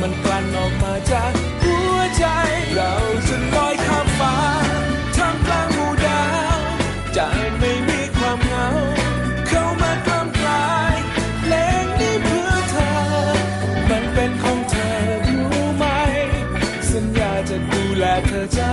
มันกลั่นออกมาจากหัวใจ เราจะลอยข้ามฟ้าท่ามกลางหมู่ดาวใจไม่มีความเหงา เข้ามากล้ำกลายเพลงนี้เพื่อเธอ มันเป็นของเธอรู้ไหม สัญญาจะดูแลเธอจา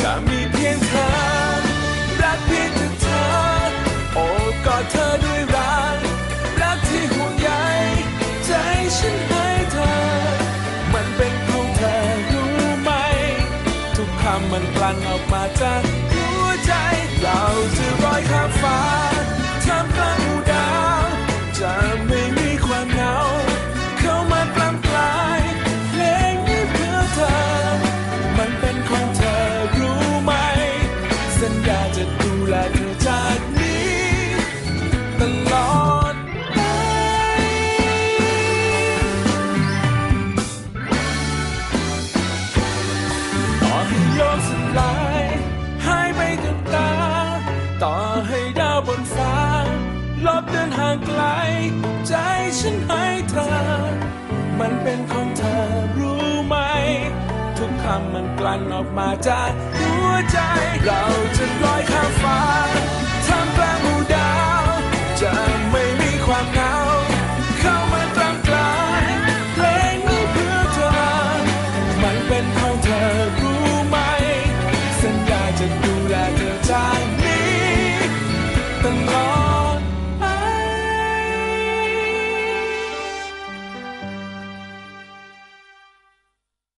จะมีเพียงเธอ รักเพียงแต่เธอ โอบกอดเธอด้วยรัก รักที่ห่วงใยใจฉันให้เธอ มันเป็นของเธอรู้ไหม ทุกคำมันกลั่นออกมาจากหัวใจเราจะ ลายหายไปกับตา ต่อให้ดาวบนฟ้า ลบเดินห่างไกล ใจฉันให้เธอมันเป็นของเธอรู้ไหม ทุกคำมันกลั่นออกมาจากหัวใจ เราจะลอยข้ามฟ้า